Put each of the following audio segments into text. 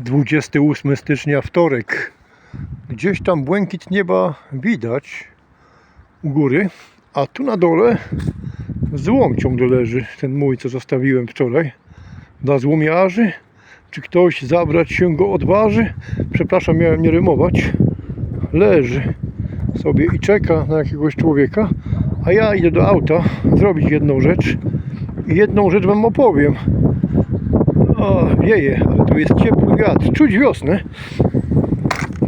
28 stycznia, wtorek. Gdzieś tam błękit nieba widać u góry, a tu na dole złom ciągle leży. Ten mój, co zostawiłem wczoraj dla złomiarzy. Czy ktoś zabrać się go odważy? Przepraszam, miałem nie rymować. Leży sobie i czeka na jakiegoś człowieka, a ja idę do auta zrobić jedną rzecz. I jedną rzecz wam opowiem. O, wieje, ale tu jest ciepły wiatr. Czuć wiosnę.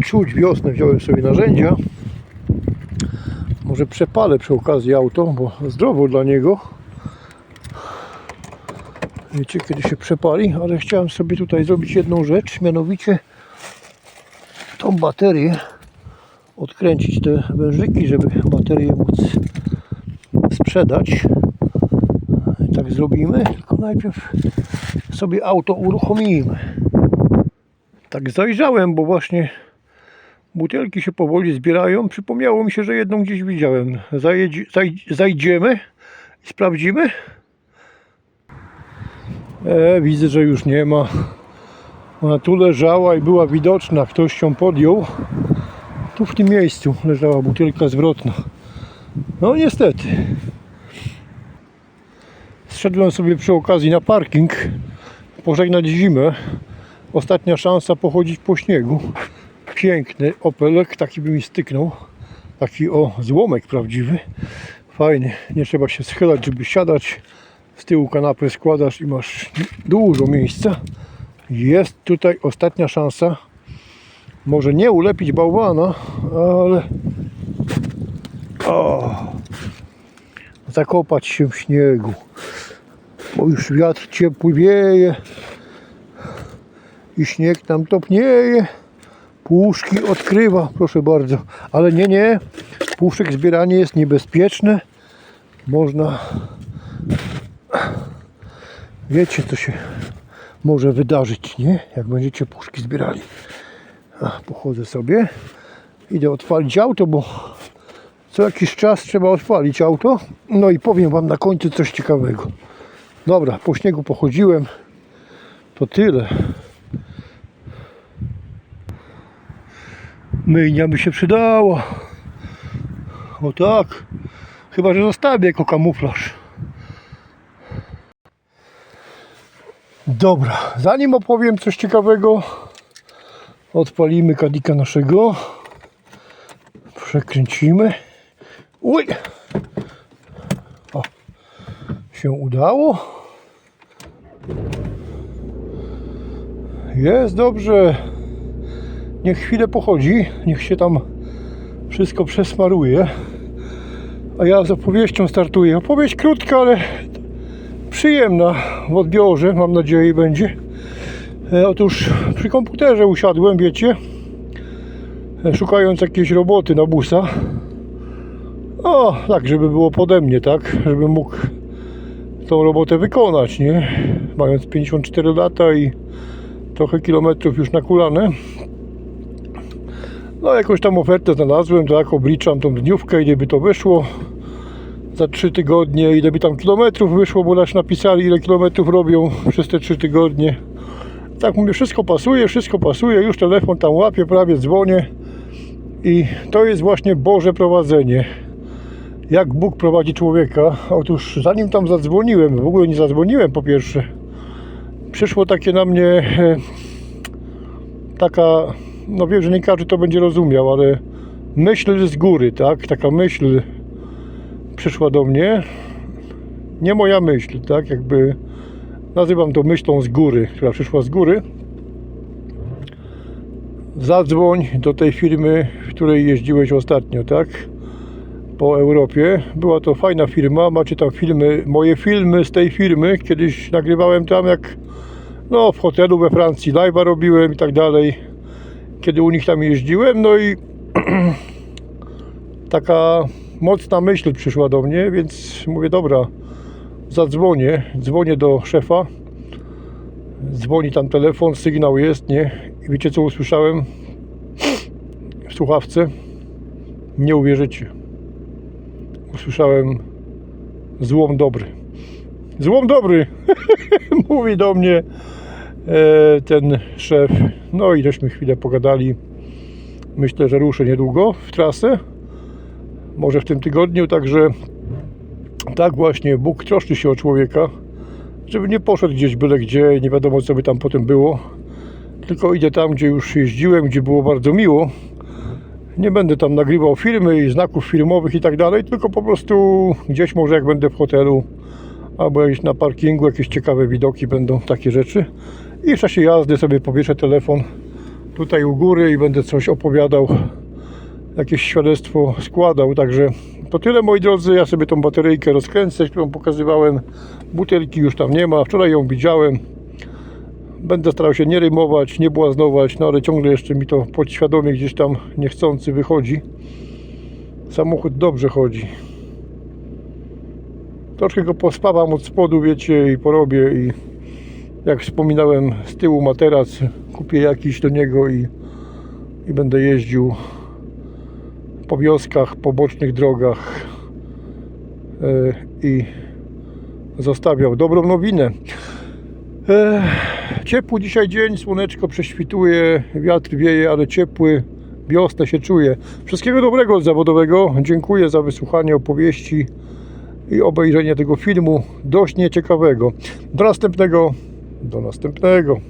Czuć wiosnę. Wziąłem sobie narzędzia. Może przepalę przy okazji auto, bo zdrowo dla niego. Wiecie, kiedy się przepali, ale chciałem sobie tutaj zrobić jedną rzecz, mianowicie tą baterię odkręcić te wężyki, żeby baterię móc sprzedać. Tak zrobimy, tylko najpierw sobie auto uruchomimy. Tak zajrzałem, bo właśnie butelki się powoli zbierają. Przypomniało mi się, że jedną gdzieś widziałem. Zajedzi, zaj, zajdziemy sprawdzimy. E, widzę, że już nie ma. Ona tu leżała i była widoczna. Ktoś ją podjął. Tu w tym miejscu leżała butelka zwrotna. No niestety. Zszedłem sobie przy okazji na parking pożegnać zimę. Ostatnia szansa pochodzić po śniegu. Piękny opelek, taki by mi styknął. Taki o złomek prawdziwy. Fajny, nie trzeba się schylać, żeby siadać. Z tyłu kanapę składasz i masz dużo miejsca. Jest tutaj ostatnia szansa. Może nie ulepić bałwana, ale o, zakopać się w śniegu bo już wiatr ciepły wieje i śnieg tam topnieje. Puszki odkrywa, proszę bardzo. Ale nie, nie. Puszek zbieranie jest niebezpieczne. Można. Wiecie, co się może wydarzyć, nie? Jak będziecie puszki zbierali. A, pochodzę sobie. Idę odpalić auto, bo co jakiś czas trzeba odpalić auto. No i powiem Wam na końcu coś ciekawego. Dobra, po śniegu pochodziłem. To tyle. Myjnia by się przydała. O tak. Chyba, że zostawię jako kamuflaż. Dobra, zanim opowiem coś ciekawego, odpalimy kadika naszego. Przekręcimy. Uj! O, się udało. Jest dobrze. Niech chwilę pochodzi, niech się tam wszystko przesmaruje. A ja z opowieścią startuję. Opowieść krótka, ale przyjemna w odbiorze, mam nadzieję będzie. E, Otóż przy komputerze usiadłem, wiecie, e, szukając jakiejś roboty na busa. O, tak, żeby było pode mnie, tak, żebym mógł tą robotę wykonać, nie? Mając 54 lata i trochę kilometrów już nakulane. No jakąś tam ofertę znalazłem, tak, obliczam tą dniówkę, ile by to wyszło za 3 tygodnie, ile by tam kilometrów wyszło, bo nas napisali, ile kilometrów robią przez te 3 tygodnie. Tak mówię, wszystko pasuje, wszystko pasuje, już telefon tam łapię, prawie dzwonię i to jest właśnie Boże prowadzenie. Jak Bóg prowadzi człowieka. Otóż zanim tam zadzwoniłem, w ogóle nie zadzwoniłem po pierwsze, przyszło takie na mnie e, taka, no wiem, że nie każdy to będzie rozumiał, ale myśl z góry, tak? Taka myśl przyszła do mnie. Nie moja myśl, tak? Jakby nazywam to myślą z góry, która przyszła z góry. Zadzwoń do tej firmy, w której jeździłeś ostatnio, tak? Po Europie. Była to fajna firma. Macie tam filmy, moje filmy z tej firmy. Kiedyś nagrywałem tam, jak no, w hotelu we Francji live'a robiłem i tak dalej. Kiedy u nich tam jeździłem, no i taka mocna myśl przyszła do mnie, więc mówię, dobra, zadzwonię, dzwonię do szefa, dzwoni tam telefon, sygnał jest, nie? I wiecie co usłyszałem w słuchawce? Nie uwierzycie. Usłyszałem złom dobry. Złom dobry! Mówi do mnie e, ten szef. No i żeśmy chwilę pogadali. Myślę, że ruszę niedługo w trasę. Może w tym tygodniu, także tak właśnie Bóg troszczy się o człowieka, żeby nie poszedł gdzieś byle gdzie, nie wiadomo co by tam potem było. Tylko idę tam, gdzie już jeździłem, gdzie było bardzo miło. Nie będę tam nagrywał filmy i znaków filmowych i tak dalej, tylko po prostu gdzieś może jak będę w hotelu albo gdzieś na parkingu, jakieś ciekawe widoki będą, takie rzeczy. I w czasie jazdy sobie powieszę telefon tutaj u góry i będę coś opowiadał, jakieś świadectwo składał. Także to tyle moi drodzy, ja sobie tą bateryjkę rozkręcę, którą pokazywałem. Butelki już tam nie ma, wczoraj ją widziałem. Będę starał się nie rymować, nie błaznować, no ale ciągle jeszcze mi to podświadomie gdzieś tam niechcący wychodzi. Samochód dobrze chodzi. Troszkę go pospawam od spodu, wiecie, i porobię i jak wspominałem z tyłu materac kupię jakiś do niego i, i będę jeździł po wioskach, po bocznych drogach e, i zostawiał dobrą nowinę. E, ciepły dzisiaj dzień, słoneczko prześwituje, wiatr wieje, ale ciepły, wiosnę się czuje. Wszystkiego dobrego zawodowego. Dziękuję za wysłuchanie opowieści i obejrzenie tego filmu dość nieciekawego. Do następnego. Do następnego.